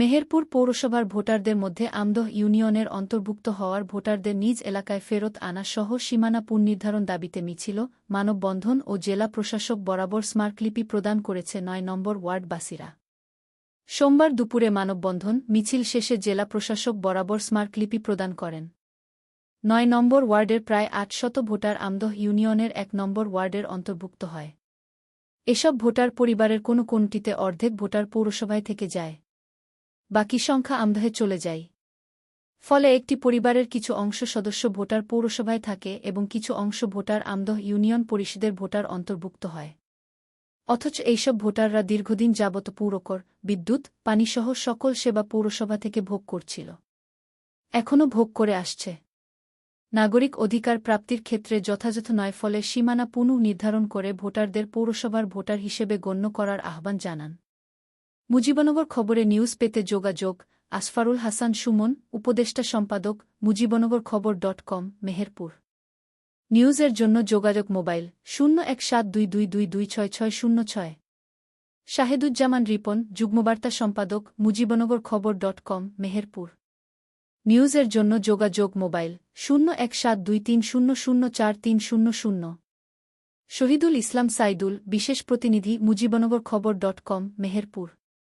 মেহেরপুর পৌরসভার ভোটারদের মধ্যে আমদহ ইউনিয়নের অন্তর্ভুক্ত হওয়ার ভোটারদের নিজ এলাকায় ফেরত আনা সহ সীমানা পুনর্নির্ধারণ দাবিতে মিছিল, মানববন্ধন ও জেলা প্রশাসক বরাবর স্মারকলিপি প্রদান করেছে নয় নম্বর ওয়ার্ডবাসীরা। সোমবার দুপুরে মানববন্ধন, মিছিল শেষে জেলা প্রশাসক বরাবর স্মারকলিপি প্রদান করেন। নয় নম্বর ওয়ার্ডের প্রায় আটশত ভোটার আমদহ ইউনিয়নের এক নম্বর ওয়ার্ডের অন্তর্ভুক্ত হয়। এসব ভোটার পরিবারের কোনো কোনটিতে অর্ধেক ভোটার পৌরসভায় থেকে যায়। বাকি সংখ্যা আমদহে চলে যায়। ফলে একটি পরিবারের কিছু অংশ সদস্য ভোটার পৌরসভায় থাকে এবং কিছু অংশ ভোটার আমদহ ইউনিয়ন পরিষদের ভোটার অন্তর্ভুক্ত হয়। অথচ এইসব ভোটাররা দীর্ঘদিন যাবত পৌরকর, বিদ্যুৎ, পানিসহ সকল সেবা পৌরসভা থেকে ভোগ করছিল। এখনও ভোগ করে আসছে। নাগরিক অধিকার প্রাপ্তির ক্ষেত্রে যথাযথ নয়, ফলে সীমানা পুনঃ নির্ধারণ করে ভোটারদের পৌরসভার ভোটার হিসেবে গণ্য করার আহ্বান জানান। মুজিবনগর খবরে নিউজ পেতে যোগাযোগ, আসফারুল হাসান সুমন, উপদেষ্টা সম্পাদক, মুজিবনগর খবর ডট কম, মেহেরপুর। নিউজের জন্য যোগাযোগ মোবাইল, শূন্য এক সাত দুই দুই দুই দুই ছয় ছয় শূন্য ছয়। শাহেদুজ্জামান রিপন, যুগ্মবার্তা সম্পাদক, মুজিবনগর খবর ডট কম, মেহেরপুর। নিউজের জন্য যোগাযোগ মোবাইল, শূন্য এক সাত দুই তিন শূন্য শূন্য চার তিন শূন্য শূন্য। শহীদুল ইসলাম সাইদুল, বিশেষ প্রতিনিধি, মুজিবনগর খবর ডট কম, মেহেরপুর।